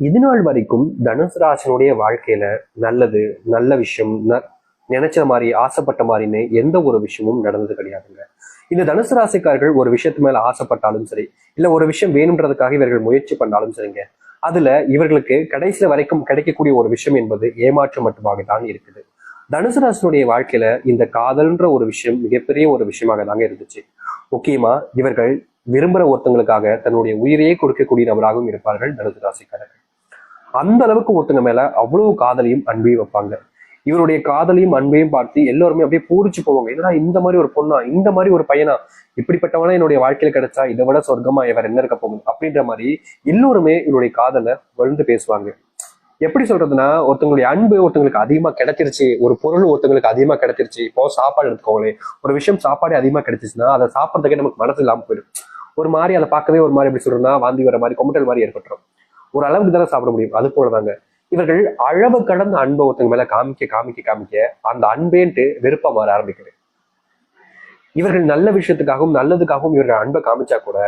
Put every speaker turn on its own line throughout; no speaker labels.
இது நாள் வரைக்கும் தனுசு ராசினுடைய வாழ்க்கையில நல்லது நல்ல விஷயம் ந- நினைச்ச மாதிரி ஆசைப்பட்ட மாதிரின்னு எந்த ஒரு விஷயமும் நடந்தது கிடையாதுங்க. இந்த தனுசு ராசிக்காரர்கள் ஒரு விஷயத்து மேல ஆசைப்பட்டாலும் சரி இல்ல ஒரு விஷயம் வேணுன்றதுக்காக இவர்கள் முயற்சி பண்ணாலும் சரிங்க அதுல இவர்களுக்கு கடைசியில வரைக்கும் கிடைக்கக்கூடிய ஒரு விஷயம் என்பது ஏமாற்றம் மட்டுமாக தான் இருக்குது. தனுசு ராசினுடைய வாழ்க்கையில இந்த காதல்ன்ற ஒரு விஷயம் மிகப்பெரிய ஒரு விஷயமாக தாங்க இருந்துச்சு. முக்கியமா இவர்கள் விரும்புற ஒருத்தங்களுக்காக தன்னுடைய உயிரையே கொடுக்கக்கூடிய நபராகவும் இருப்பார்கள் தனுசு ராசிக்காரர்கள். அந்த அளவுக்கு ஒருத்தங்க மேல அவ்வளவு காதலையும் அன்பையும் வைப்பாங்க. இவருடைய காதலையும் அன்பையும் பார்த்து எல்லாருமே அப்படியே பூரிச்சு போவாங்க. என்னடா இந்த மாதிரி ஒரு பொண்ணா? இந்த மாதிரி ஒரு பையனா? இப்படிப்பட்டவனா என்னுடைய வாழ்க்கையில கிடைச்சா? இதை விட சொர்க்கமா? இவர் என்ன இருக்க போகும் அப்படின்ற மாதிரி எல்லோருமே இவருடைய காதலை வளர்ந்து பேசுவாங்க. எப்படி சொல்றதுன்னா ஒருத்தங்களுடைய அன்பு ஒருத்தங்களுக்கு அதிகமா கிடைச்சிருச்சு ஒரு பொருள் ஒருத்தங்களுக்கு அதிகமா கிடைச்சிருச்சு. இப்போ சாப்பாடு எடுத்துக்கோங்களேன். ஒரு விஷயம் சாப்பாடு அதிகமா கிடைச்சிச்சுன்னா அதை சாப்பிட்றதுக்கே நமக்கு மனசு இல்லாமல் போயிடும். ஒரு மாதிரி அதை பார்க்கவே ஒரு மாதிரி எப்படி சொல்றதுன்னா வாந்தி வர மாதிரி கொமட்டல் மாதிரி ஏற்பட்டுரும். ஒரு அளவுக்கு தானே சாப்பிட முடியும். அது போலதாங்க. இவர்கள் அளவு கடந்த அன்பை ஒருத்தங்க மேல காமிக்க காமிக்க காமிக்க அந்த அன்பேன்ட்டு வெறுப்பா மாற ஆரம்பிக்குது. இவர்கள் நல்ல விஷயத்துக்காகவும் நல்லதுக்காகவும் இவர்கள் அன்பை காமிச்சா கூட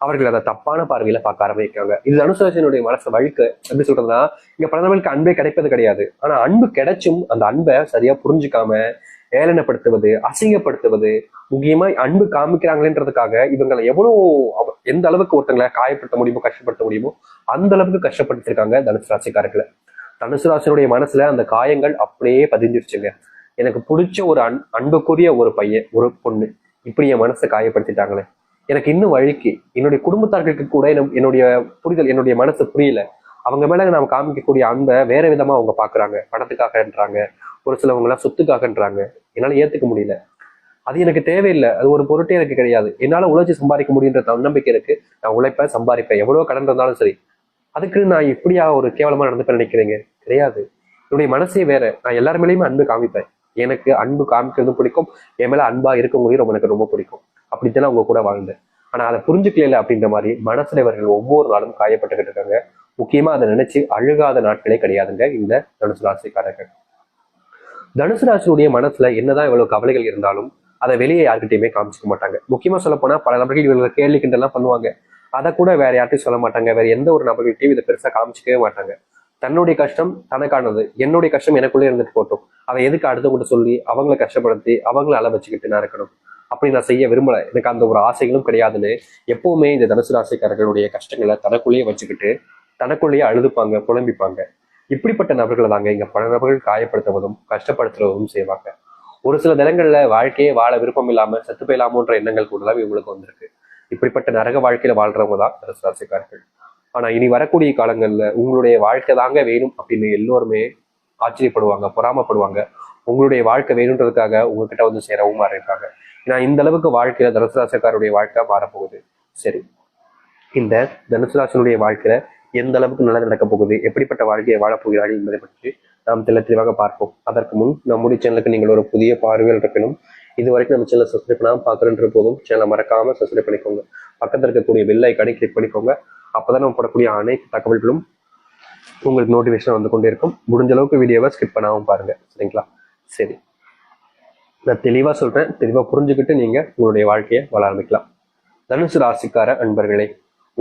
அவர்கள் அதை தப்பான பார்வையில பார்க்க ஆரம்பிக்கிறாங்க. இது அனுசரசனுடைய மனசு வழுக்க எப்படி சொல்றதுன்னா இங்க பல நபர்களுக்கு அன்பே கிடைப்பது கிடையாது. ஆனா அன்பு கிடைச்சும் அந்த அன்பை சரியா புரிஞ்சுக்காம ஏளனப்படுத்துவது அசிங்கப்படுத்துவது முக்கியமா அன்பு காமிக்கிறாங்களேன்றதுக்காக இவங்களை எவ்வளவு அவ- எந்த அளவுக்கு ஒருத்தங்களை காயப்படுத்த முடியுமோ கஷ்டப்படுத்த முடியுமோ அந்த அளவுக்கு கஷ்டப்படுத்திருக்காங்க தனுசு ராசிக்காரர்களை. தனுசு ராசினுடைய மனசுல அந்த காயங்கள் அப்படியே பதிஞ்சிருச்சுங்க. எனக்கு பிடிச்ச ஒரு அன் அன்புக்குரிய ஒரு பையன் ஒரு பொண்ணு. இப்படி என் மனசை காயப்படுத்திட்டாங்களே. எனக்கு இன்னும் வழிக்கு என்னுடைய குடும்பத்தார்களுக்கு கூட என்னுடைய புரிதல் என்னுடைய மனசு புரியல. அவங்க மேல நாம் காமிக்கக்கூடிய அன்பை வேற விதமா அவங்க பாக்குறாங்க. பணத்துக்காகன்றாங்க ஒரு சிலவங்க எல்லாம் சொத்துக்காகன்றாங்க. என்னால ஏத்துக்க முடியல. அது எனக்கு தேவையில்லை. அது ஒரு பொருட்டே எனக்கு கிடையாது. என்னால உழைச்சி சம்பாதிக்க முடியுன்ற தன்னம்பிக்கை இருக்கு நான் உழைப்பேன் சம்பாதிப்பேன். எவ்வளவு கடன் இருந்தாலும் சரி. அதுக்கு நான் இப்படியா ஒரு கேவலமா நடந்துப்பேன் நினைக்கிறீங்க? கிடையாது. என்னுடைய மனசே வேற. நான் எல்லாரு மேலேயுமே அன்பு காமிப்பேன். எனக்கு அன்பு காமிக்கிறது பிடிக்கும். என் மேல அன்பா இருக்கவங்களையும் ரொம்ப எனக்கு ரொம்ப பிடிக்கும். அப்படித்தான் அவங்க கூட வாழ்ந்தேன். ஆனா அதை புரிஞ்சுக்கல அப்படின்ற மாதிரி மனசுல இவர்கள் ஒவ்வொரு நாளும் காயப்பட்டுக்கிட்டு இருக்காங்க. முக்கியமா அதை நினைச்சு அழுகாத நாட்களே கிடையாதுங்க இந்த தனுசு ராசிக்காரர்கள். தனுசு ராசியுடைய மனசுல என்னதான் இவ்வளவு கவலைகள் இருந்தாலும் அதை வெளியே யார்கிட்டயுமே காமிச்சிக்க மாட்டாங்க. முக்கியமா சொல்ல போனா பல நபர்கள் இவங்களை கேள்வி கிண்டெல்லாம் பண்ணுவாங்க. அதை கூட வேற யார்ட்டையும் சொல்ல மாட்டாங்க. வேற எந்த ஒரு நபர்கள்ட்டையும் இதை பெருசா காமிச்சிக்கவே மாட்டாங்க. தன்னுடைய கஷ்டம் தனக்கானது என்னுடைய கஷ்டம் எனக்குள்ளே இருந்துட்டு போட்டோம் அதை எதுக்கு அடுத்தவங்கிட்ட சொல்லி அவங்களை கஷ்டப்படுத்தி அவங்கள அள வச்சுக்கிட்டு நான் இருக்கணும்? அப்படி நான் செய்ய விரும்பல. எனக்கு அந்த ஒரு ஆசைகளும் கிடையாதுன்னு எப்பவுமே இந்த தனுசு ராசிக்காரர்களுடைய கஷ்டங்களை தனக்குள்ளேயே வச்சுக்கிட்டு தனக்குள்ளேயே அழுதுப்பாங்க புலம்பிப்பாங்க. இப்படிப்பட்ட நபர்களை தாங்க இங்க பல நபர்கள் காயப்படுத்துவதும் கஷ்டப்படுத்துவதும் செய்வாங்க. ஒரு சில தினங்கள்ல வாழ்க்கையே வாழ விருப்பம் இல்லாம செத்து போயிடலாமோன்ற எண்ணங்கள் கூட இவங்களுக்கு வந்திருக்கு. இப்படிப்பட்ட நரக வாழ்க்கையில வாழ்றவங்க தான் ராசிக்காரர்கள். ஆனா இனி வரக்கூடிய காலங்கள்ல உங்களுடைய வாழ்க்கை தாங்க வேணும் அப்படின்னு எல்லோருமே ஆச்சரியப்படுவாங்க பொறாமப்படுவாங்க. உங்களுடைய வாழ்க்கை வேணுன்றதுக்காக உங்ககிட்ட வந்து சேரவும் இருக்காங்க ஏன்னா இந்த அளவுக்கு வாழ்க்கையில தனுசு ராசிக்காரருடைய வாழ்க்கை மாறப்போகுது. சரி. இந்த தனுசு ராசினுடைய வாழ்க்கையில எந்த அளவுக்கு நல்லது நடக்கப் போகுது எப்படிப்பட்ட வாழ்க்கையை வாழப்போகிறார்கள் என்பதை பற்றி நாம் தெள்ள தெளிவாக பார்ப்போம். அதற்கு முன் நம்முடைய சேனலுக்கு நீங்கள் ஒரு புதிய பார்வையில் இருப்பினும் இது வரைக்கும் நம்ம சேனலை சப்ஸ்கிரைப் பண்ணாமல் பார்க்குறன்ற போதும் சேனலை மறக்காமல் சப்ஸ்கிரைப் பண்ணிக்கோங்க. பக்கத்தில் இருக்கக்கூடிய பெல் கடை கிளிக் பண்ணிக்கோங்க. அப்போதான் நம்ம போடக்கூடிய அனைத்து தகவல்களும் உங்களுக்கு நோட்டிஃபிகேஷன் வந்து கொண்டே இருக்கும் முடிஞ்ச அளவுக்கு வீடியோவை ஸ்கிப் பண்ணாமல் பாருங்க சரிங்களா? சரி. நான் தெளிவாக சொல்கிறேன் தெளிவாக புரிஞ்சுக்கிட்டு நீங்கள் உங்களுடைய வாழ்க்கையை வாழ ஆரம்பிக்கலாம். தனுசு ராசிக்கார அன்பர்களே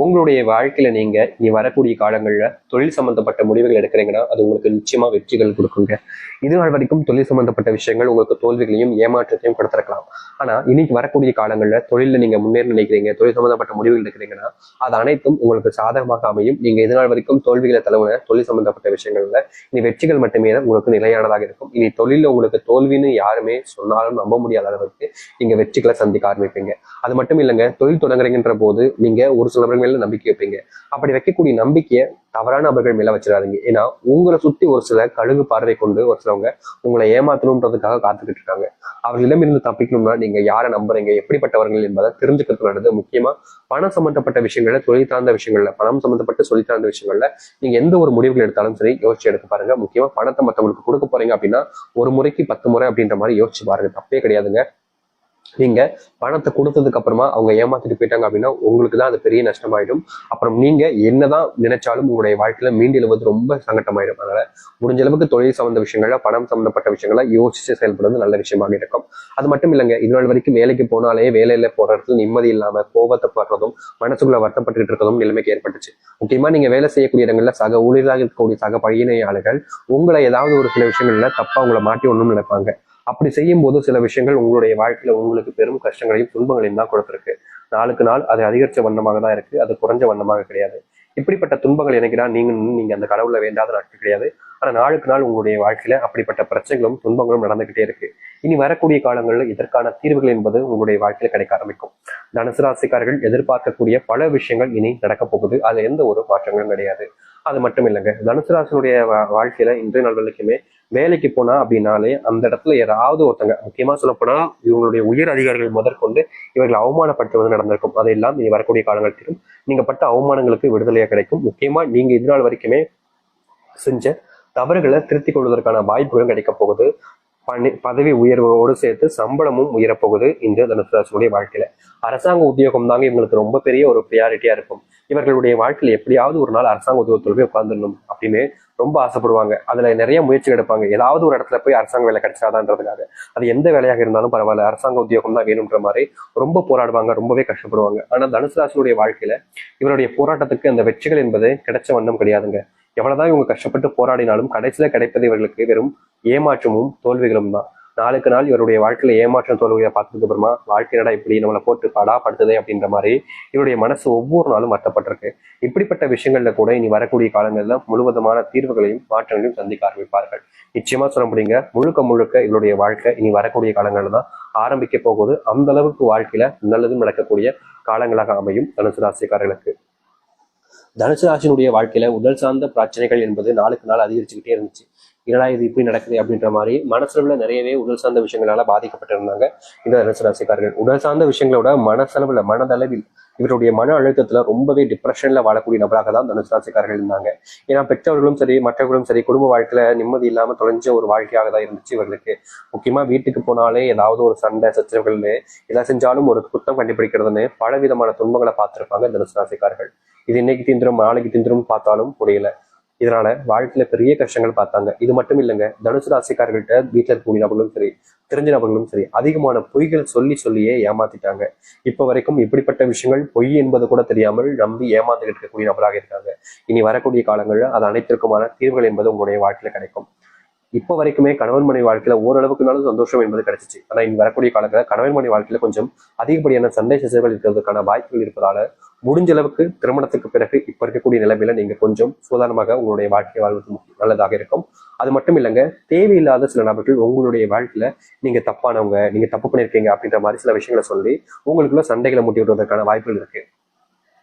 உங்களுடைய வாழ்க்கையில நீங்க இனி வரக்கூடிய காலங்கள்ல தொழில் சம்பந்தப்பட்ட முடிவுகள் எடுக்கிறீங்கன்னா அது உங்களுக்கு நிச்சயமா வெற்றிகள் கொடுக்குங்க. இது நாள் வரைக்கும் தொழில் சம்பந்தப்பட்ட விஷயங்கள் உங்களுக்கு தோல்விகளையும் ஏமாற்றத்தையும் கொடுத்திருக்கலாம். ஆனா இன்னைக்கு வரக்கூடிய காலங்கள்ல தொழில நீங்க முன்னேற நினைக்கிறீங்க தொழில் சம்பந்தப்பட்ட முடிவுகள் எடுக்கிறீங்கன்னா அது அனைத்தும் உங்களுக்கு சாதகமாக அமையும். நீங்க இது நாள் வரைக்கும் தோல்விகளை தழுவின தொழில் சம்பந்தப்பட்ட விஷயங்கள்ல இனி வெற்றிகள் மட்டுமே தான் உங்களுக்கு நிலையானதாக இருக்கும். இனி தொழில உங்களுக்கு தோல்வின்னு யாருமே சொன்னாலும் நம்ப முடியாத அளவுக்கு நீங்க வெற்றிகளை சந்திக்க ஆரம்பிப்பீங்க. அது மட்டும் இல்லைங்க தொழில் தொடங்குறீங்கன்ற போது நீங்க ஒரு சிலவர்கள் மேல நம்பிக்கை வைப்பீங்க. அப்படி வைக்கக்கூடிய நம்பிக்கையை தவறான நபர்கள் மேல வச்சிடாதீங்க. ஏன்னா உங்களை சுத்தி ஒரு சில கழுகு பார்வை கொண்டு ஒரு சிலவங்க உங்களை ஏமாத்தணுன்றதுக்காக காத்துக்கிட்டு இருக்காங்க. அவர்களிடமிருந்து தப்பிக்கணும்னா நீங்க யாரை நம்புறீங்க எப்படிப்பட்டவர்கள் என்பதை தெரிஞ்சுக்கிறது நல்லது. முக்கியமா பணம் சம்பந்தப்பட்ட விஷயங்கள்ல தொழில் சார்ந்த விஷயங்கள்ல பணம் சம்பந்தப்பட்ட சொல்லி சார்ந்த விஷயங்கள்ல நீங்க எந்த ஒரு முடிவுகள் எடுத்தாலும் சரி யோசிச்சு எடுத்து பாருங்க. முக்கியமா பணத்தை மத்தவங்களுக்கு கொடுக்க போறீங்க அப்படின்னா ஒரு முறைக்கு பத்து முறை அப்படின்ற மாதிரி யோசிச்சு பாருங்க. தப்பே கிடையாதுங்க. நீங்க பணத்தை கொடுத்ததுக்கு அப்புறமா அவங்க ஏமாத்திட்டு போயிட்டாங்க அப்படின்னா உங்களுக்கு தான் அது பெரிய நஷ்டமாயிடும். அப்புறம் நீங்க என்னதான் நினைச்சாலும் உங்களுடைய வாழ்க்கையில மீண்டு எழுவது ரொம்ப சங்கட்டமாயிடும். அதனால முடிஞ்ச அளவுக்கு தொழில் சம்மந்த விஷயங்கள்ல பணம் சம்பந்தப்பட்ட விஷயங்களை யோசிச்சு செயல்படுறது நல்ல விஷயமாக இருக்கும். அது மட்டும் இல்லைங்க இன்னொரு வரைக்கும் வேலைக்கு போனாலே வேலையில போற இடத்துல நிம்மதி இல்லாம கோபத்தை படுறதும் மனசுக்குள்ள வருத்தப்பட்டு இருக்கிறதும் நிலைமைக்கு ஏற்பட்டுச்சு. முக்கியமா நீங்க வேலை செய்யக்கூடிய இடங்கள்ல சக ஊழியராக இருக்கக்கூடிய சக பழியினையாளர்கள் உங்களை ஏதாவது ஒரு சில விஷயங்கள்ல தப்பா உங்களை மாட்டி ஒண்ணும் நினைப்பாங்க. அப்படி செய்யும் போது சில விஷயங்கள் உங்களுடைய வாழ்க்கையில உங்களுக்கு பெரும் கஷ்டங்களையும் துன்பங்களையும் தான் கொடுத்துருக்கு. நாளுக்கு நாள் அது அதிகரிச்ச வண்ணமாக தான் இருக்கு. அது குறைஞ்ச வண்ணமாக கிடையாது. இப்படிப்பட்ட துன்பங்கள் எனக்குனா நீங்க நீங்க அந்த கடவுளை வேண்டாத நாட்கள் கிடையாது. ஆனா நாளுக்கு நாள் உங்களுடைய வாழ்க்கையில அப்படிப்பட்ட பிரச்சனைகளும் துன்பங்களும் நடந்துகிட்டே இருக்கு. இனி வரக்கூடிய காலங்களில் இதற்கான தீர்வுகள் என்பது உங்களுடைய வாழ்க்கையில கிடைக்க ஆரம்பிக்கும். தனுசு ராசிக்காரர்கள் எதிர்பார்க்கக்கூடிய பல விஷயங்கள் இனி நடக்க போகுது. அதுல எந்த ஒரு மாற்றங்களும் கிடையாது. அது மட்டும் இல்லைங்க. தனுசு ராசினுடைய வாழ்க்கையில இன்றைய நாள் வரைக்குமே வேலைக்கு போனா அப்படின்னாலே அந்த இடத்துல யாராவது ஒருத்தங்க முக்கியமா சொல்ல போனா இவங்களுடைய உயர் அதிகாரிகள் முதற்கொண்டு இவர்கள் அவமானப்படுத்துவது நடந்திருக்கும். அதையெல்லாம் இனி வரக்கூடிய காலங்களிலும் நீங்க பட்ட அவமானங்களுக்கு விடுதலையா கிடைக்கும். முக்கியமா நீங்க இதனால் வரைக்குமே செஞ்ச தவறுகளை திருத்திக் கொள்வதற்கான வாய்ப்புகளும் கிடைக்க போகுது. பணி பதவி உயர்வோடு சேர்த்து சம்பளமும் உயரப்போகுது இந்த தனுசுராசினுடைய வாழ்க்கையில. அரசாங்க உத்தியோகம் தாங்க இவங்களுக்கு ரொம்ப பெரிய ஒரு ப்ரியாரிட்டியா இருக்கும். இவர்களுடைய வாழ்க்கையில எப்படியாவது ஒரு நாள் அரசாங்க உத்தியோகத்தில் போய் உட்காந்துடணும் அப்படின்னு ரொம்ப ஆசைப்படுவாங்க. அதுல நிறைய முயற்சி எடுப்பாங்க. ஏதாவது ஒரு இடத்துல போய் அரசாங்க வேலை கிடைச்சாதான்றதுக்காக. அது எந்த வேலையாக இருந்தாலும் பரவாயில்ல. அரசாங்க உத்தியோகம் தான் வேணுன்ற மாதிரி ரொம்ப போராடுவாங்க. ரொம்பவே கஷ்டப்படுவாங்க. ஆனா தனுசு வாழ்க்கையில இவருடைய போராட்டத்துக்கு அந்த வெற்றிகள் என்பது கிடைச்ச வண்ணம் கிடையாதுங்க. எவ்வளவுதான் இவங்க கஷ்டப்பட்டு போராடினாலும் கடைசியில கிடைப்பது இவர்களுக்கு வெறும் ஏமாற்றமும் தோல்விகளும் தான். நாளுக்கு நாள் இவருடைய வாழ்க்கையில ஏமாற்றம் தோல்வியை பார்த்ததுக்கு அப்புறமா வாழ்க்கை நடா இப்படி நம்மளை போட்டு படாப்படுத்துதே அப்படின்ற மாதிரி இவருடைய மனசு ஒவ்வொரு நாளும் வருத்தப்பட்டிருக்கு இப்படிப்பட்ட விஷயங்கள்ல கூட இனி வரக்கூடிய காலங்கள்ல முழுவதுமான தீர்வுகளையும் மாற்றங்களையும் சந்திக்க ஆரம்பிப்பார்கள். நிச்சயமா சொல்ல முடியுங்க முழுக்க முழுக்க இவருடைய வாழ்க்கை இனி வரக்கூடிய காலங்கள்ல தான் ஆரம்பிக்க போகுது. அந்த அளவுக்கு வாழ்க்கையில நல்லதும் நடக்கக்கூடிய காலங்களாக அமையும் தனுசு ராசிக்காரர்களுக்கு. தனுசு ராசினுடைய வாழ்க்கையில உடல் சார்ந்த பிரச்சனைகள் என்பது நாளுக்கு நாள் அதிகரிச்சுக்கிட்டே இருந்துச்சு. என்னடா இது இப்படி நடக்குது அப்படின்ற மாதிரி மனசளவுல நிறையவே உடல் சார்ந்த விஷயங்களால பாதிக்கப்பட்டிருந்தாங்க இந்த தனுசு ராசிக்காரர்கள். உடல் சார்ந்த விஷயங்களோட மனசளவுல மனதளவில் இவருடைய மன அழுத்தத்துல ரொம்பவே டிப்ரெஷன்ல வாழக்கூடிய நபராக தான் தனுசு ராசிக்காரர்கள் இருந்தாங்க. ஏன்னா பெற்றவர்களும் சரி மற்றவர்களும் சரி குடும்ப வாழ்க்கையில நிம்மதி இல்லாம தொலைஞ்ச ஒரு வாழ்க்கையாக தான் இருந்துச்சு இவர்களுக்கு. முக்கியமா வீட்டுக்கு போனாலே ஏதாவது ஒரு சண்டை சச்சரவுகள் எதை செஞ்சாலும் ஒரு குத்தம் கண்டுபிடிக்கிறதுன்னு பல விதமான துன்பங்களை பார்த்திருப்பாங்க தனுசு ராசிக்காரர்கள். இது இன்னைக்கு தீந்திரம் நாளைக்கு தீந்திரம் பார்த்தாலும் புரியல. இதனால வாழ்க்கையில பெரிய கஷ்டங்கள் பார்த்தாங்க. இது மட்டும் இல்லைங்க தனுசு ராசிக்காரர்கள்ட்ட வீட்டுல இருக்கக்கூடிய நபர்களும் சரி தெரிஞ்ச நபர்களும் சரி அதிகமான பொய்கள் சொல்லி சொல்லியே ஏமாத்திட்டாங்க. இப்ப வரைக்கும் இப்படிப்பட்ட விஷயங்கள் பொய் என்பது கூட தெரியாமல் நம்பி ஏமாந்துகிட்டு இருக்கக்கூடிய நபராக இருக்காங்க. இனி வரக்கூடிய காலங்களில் அது அனைத்திற்குமான தீர்வுகள் என்பது உங்களுடைய வாழ்க்கையில கிடைக்கும். இப்போ வரைக்குமே கணவன் மனைவி வாழ்க்கையில ஓரளவுக்குனாலும் சந்தோஷம் என்பது கிடைச்சிச்சு. ஆனா இனி வரக்கூடிய காலங்களில் கணவன் மனைவி வாழ்க்கையில கொஞ்சம் அதிகப்படியான சண்டை சச்சரவுகள் இருக்கிறதுக்கான வாய்ப்புகள் இருப்பதால முடிஞ்ச அளவுக்கு திருமணத்துக்கு பிறகு இப்ப இருக்கக்கூடிய நிலைமையில நீங்க கொஞ்சம் சுதாரணமாக உங்களுடைய வாழ்க்கை வாழ்வது நல்லதாக இருக்கும். அது மட்டும் இல்லைங்க தேவையில்லாத சில நபர்கள் உங்களுடைய வாழ்க்கையில நீங்க தப்பானவங்க நீங்க தப்பு பண்ணிருக்கீங்க அப்படின்ற மாதிரி சில விஷயங்களை சொல்லி உங்களுக்குள்ள சண்டைகளை மூட்டி விடுவதற்கான வாய்ப்புகள் இருக்கு.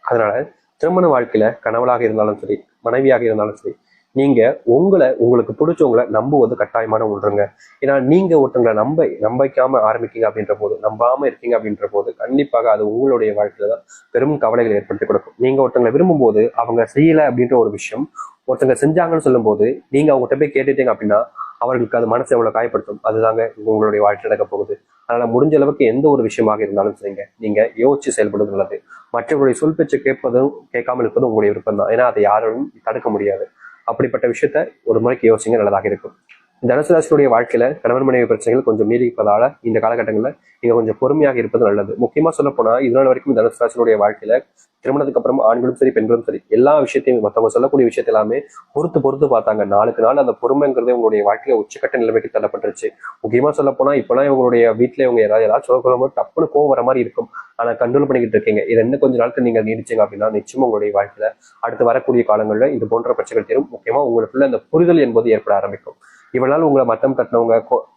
அதனால திருமண வாழ்க்கையில கணவனாக இருந்தாலும் சரி மனைவியாக இருந்தாலும் சரி நீங்க உங்களை உங்களுக்கு பிடிச்சவங்களை நம்புவது கட்டாயமான ஒன்றுங்க. ஏன்னா நீங்க ஒருத்தங்களை நம்ப நம்பிக்காம ஆரம்பிக்கீங்க அப்படின்ற போது நம்பாம இருக்கீங்க அப்படின்ற போது கண்டிப்பாக அது உங்களுடைய வாழ்க்கையில தான் பெரும் கவலைகளை ஏற்படுத்தி கொடுக்கும். நீங்க ஒருத்தங்களை விரும்பும்போது அவங்க செய்யல அப்படின்ற ஒரு விஷயம் ஒருத்தங்க செஞ்சாங்கன்னு சொல்லும்போது நீங்க அவங்ககிட்ட போய் கேட்டுட்டீங்க அப்படின்னா அவர்களுக்கு அது மனசை எவ்வளவு காயப்படுத்தும். அதுதாங்க உங்களுடைய வாழ்க்கை நடக்க போகுது. அதனால முடிஞ்ச அளவுக்கு எந்த ஒரு விஷயமாக இருந்தாலும் சரிங்க நீங்க யோசிச்சு செயல்படுவது நல்லது. மற்றவர்களுடைய சொல் பேச்சு கேட்பதும் கேட்காமல் இருப்பதும் உங்களுடைய விருப்பம் தான் ஏன்னா அதை யாரும் தடுக்க முடியாது. அப்படிப்பட்ட விஷயத்த ஒரு முறைக்கு யோசிங்க நல்லதாக இருக்கும். தனுசு ராசியுடைய வாழ்க்கையில கணவன் மனைவி பிரச்சனைகள் கொஞ்சம் நீடிப்பதால இந்த காலகட்டங்களில் நீங்க கொஞ்சம் பொறுமையாக இருப்பது நல்லது. முக்கியமா சொல்ல போனா இதனால் வரைக்கும் தனுசு ராசியுடைய வாழ்க்கையில திருமணத்துக்கு அப்புறம் ஆண்களும் சரி பெண்களும் சரி எல்லா விஷயத்தையும் மற்றவங்க சொல்லக்கூடிய விஷயத்த எல்லாமே பொறுத்து பொறுத்து பார்த்தாங்க. நாளுக்கு நாள் அந்த பொறுமைங்கிறது உங்களுடைய வாழ்க்கையில உச்சக்கட்ட நிலைமைக்கு தள்ளப்பட்டுருச்சு. முக்கியமா சொல்ல போனா இப்பெல்லாம் இவங்களுடைய வீட்டுல இவங்க ஏதாவது ஏதாவது சொல்ல சொல்லும்போது டப்புனு கோவம் வர மாதிரி இருக்கும். ஆனா கண்ட்ரோல் பண்ணிக்கிட்டு இருக்கீங்க. இது என்ன கொஞ்ச நாளுக்கு நீங்க நீடிச்சீங்க அப்படின்னா நிச்சயம் உங்களுடைய வாழ்க்கையில அடுத்து வரக்கூடிய காலங்களில் இது போன்ற பிரச்சனைகள் தரும். முக்கியமா உங்களுக்குள்ள அந்த புரிதல் என்பது ஏற்பட ஆரம்பிக்கும். இவளால் உங்களை மட்டம் தட்டினவங்க கொ-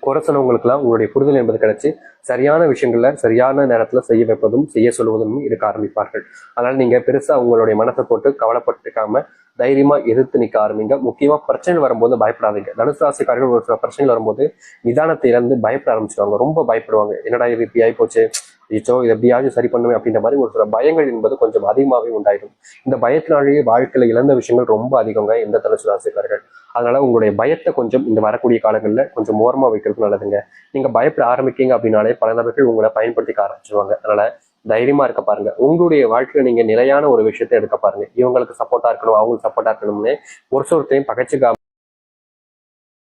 குறை சொன்னவங்களுக்குலாம் உங்களுடைய புரிதல் என்பது கிடைச்சி சரியான விஷயங்கள்ல சரியான நேரத்துல செய்ய வைப்பதும் செய்ய சொல்வதும் இருக்க ஆரம்பிப்பார்கள். அதனால நீங்க பெருசா உங்களுடைய மனசை போட்டு கவலைப்பட்டுக்காம தைரியமா எதிர்த்து நிக்க ஆரம்பிங்க. முக்கியமா பிரச்சனை வரும்போது பயப்படாதீங்க. தனுசு ராசிக்காரர்கள் ஒரு சில பிரச்சனைகள் வரும்போது நிதானத்தை இழந்து பயப்பட ஆரம்பிச்சிருவாங்க. ரொம்ப பயப்படுவாங்க. என்னடா இது இப்படி ஆயிப்போச்சு? இச்சோ இது எப்படியாவது சரி பண்ணுவேன் அப்படின்ற மாதிரி ஒரு சில பயங்கள் என்பது கொஞ்சம் அதிகமாகவே உண்டாயிடும். இந்த பயத்தினாலேயே வாழ்க்கையில இழந்த விஷயங்கள் ரொம்ப அதிகங்க இந்த தனுசு ராசிக்காரர்கள் அதனால உங்களுடைய பயத்தை கொஞ்சம் இந்த வரக்கூடிய காலங்களில் கொஞ்சம் ஓரமா வைக்கிறது நல்லதுங்க. நீங்க பயப்பட ஆரம்பிக்கீங்க அப்படின்னாலே பல நபர்கள் உங்களை பயன்படுத்திக்க ஆரம்பிச்சிருவாங்க. அதனால தைரியமா இருக்க பாருங்க. உங்களுடைய வாழ்க்கையில நீங்க நிலையான ஒரு விஷயத்தை எடுக்க பாருங்க. இவங்களுக்கு சப்போர்ட்டா இருக்கணும் அவங்களுக்கு சப்போர்ட்டா இருக்கணும்னு ஒரு சிலத்தையும் பகச்சுக்காம